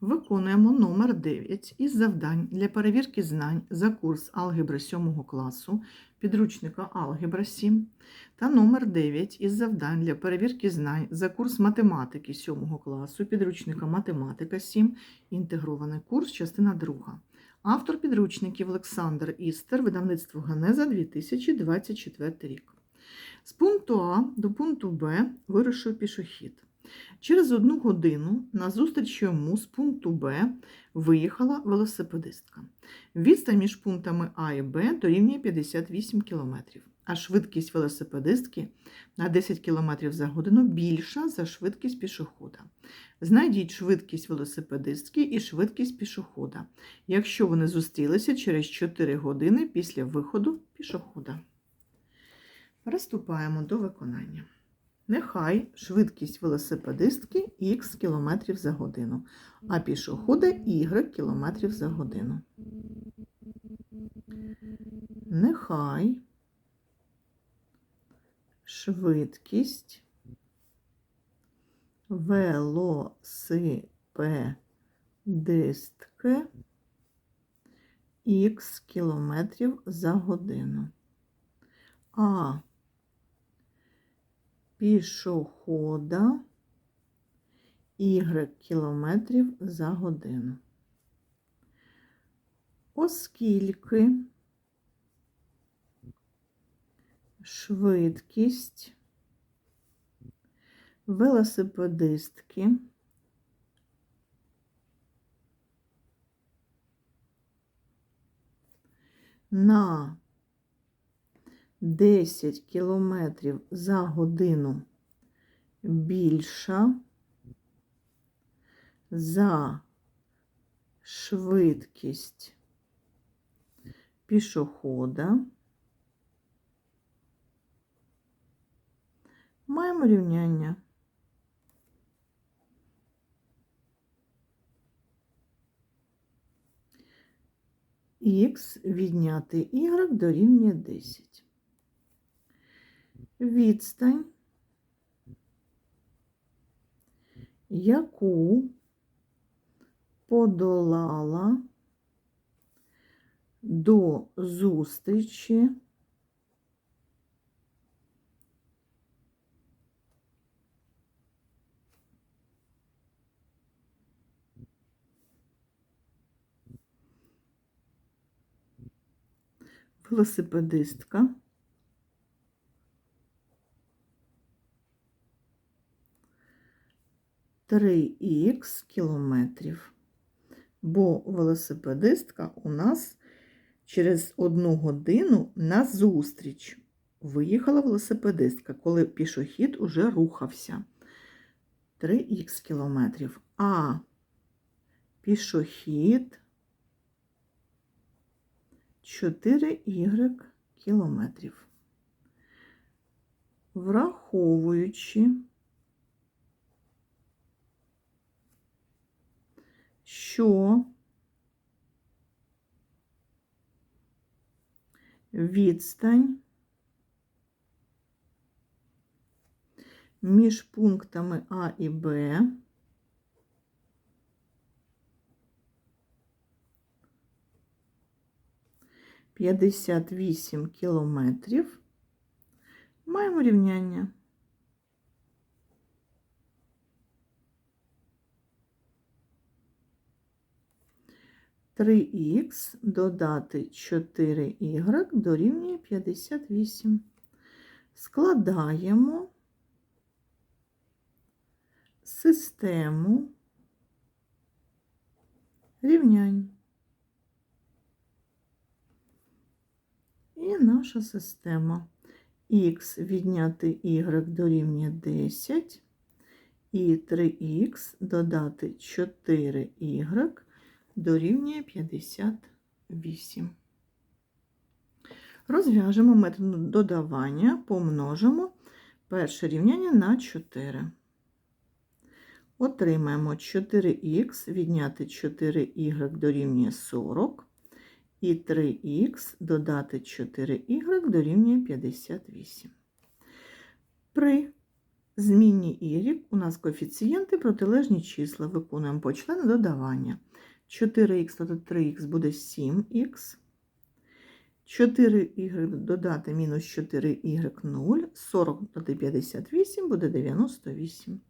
Виконуємо номер 9 із завдань для перевірки знань за курс алгебри 7 класу підручника Алгебра 7 та номер 9 із завдань для перевірки знань за курс математики 7 класу підручника Математика 7, інтегрований курс, частина 2. Автор підручників Олександр Істер, видавництво Генеза 2024 рік. З пункту А до пункту Б вирушив пішохід. Через одну годину назустріч йому з пункту Б виїхала велосипедистка. Відстань між пунктами А і Б дорівнює 58 км, а швидкість велосипедистки на 10 км за годину більша за швидкість пішохода. Знайдіть швидкість велосипедистки і швидкість пішохода, якщо вони зустрілися через 4 години після виходу пішохода. Приступаємо до виконання. Нехай швидкість велосипедистки х км за годину, а пішохода y км за годину. Нехай швидкість велосипедистки х км за годину. А пішохода y кілометрів за годину. Оскільки швидкість велосипедистки на 10 кілометрів за годину більша за швидкість пішохода. Маємо рівняння. Х відняти y дорівнює 10 відстань, яку подолала до зустрічі велосипедистка 3х кілометрів. Бо велосипедистка у нас через одну годину на зустріч виїхала велосипедистка, коли пішохід уже рухався. 3х кілометрів. А пішохід 4y кілометрів. Враховуючи що відстань між пунктами А і Б П'ятдесят вісім кілометрів. Маємо рівняння. 3х додати 4y дорівнює 58. Складаємо систему рівнянь. І наша система х відняти y дорівнює 10 і 3х додати 4y дорівнює 58. Розв'яжемо метод додавання, помножимо перше рівняння на 4. Отримаємо 4х відняти 4y дорівнює 40, і 3х додати 4y дорівнює 58. При Змінні y у нас коефіцієнти протилежні числа. Виконуємо по члену додавання. 4х додати 3х буде 7х. 4y додати мінус 4y 0, 40 додати 58 буде 98.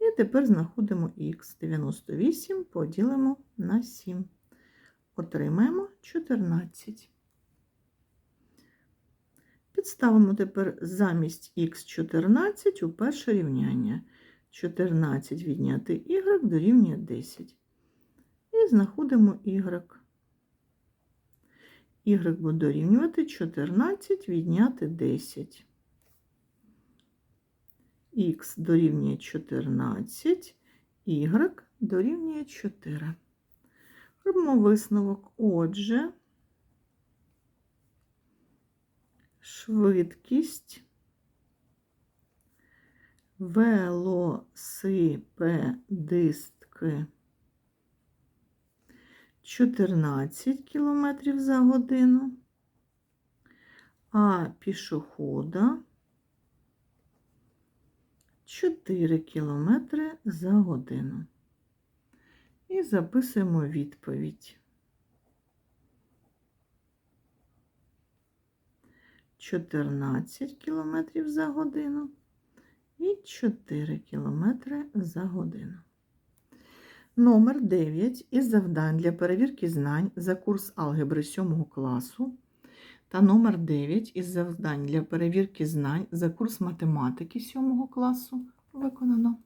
І тепер знаходимо х. 98 поділимо на 7. Отримаємо 14. Підставимо тепер замість х 14 у перше рівняння. 14 відняти y дорівнює 10. І знаходимо y. y буде дорівнювати 14 відняти 10. х дорівнює 14, y дорівнює 4. Робимо висновок. Отже, швидкість велосипедистки 14 км за годину, а пішохода 4 км за годину. І записуємо відповідь. 14 км за годину і 4 км за годину. Номер 9 із завдань для перевірки знань за курс алгебри 7 класу та номер 9 із завдань для перевірки знань за курс математики 7 класу виконано.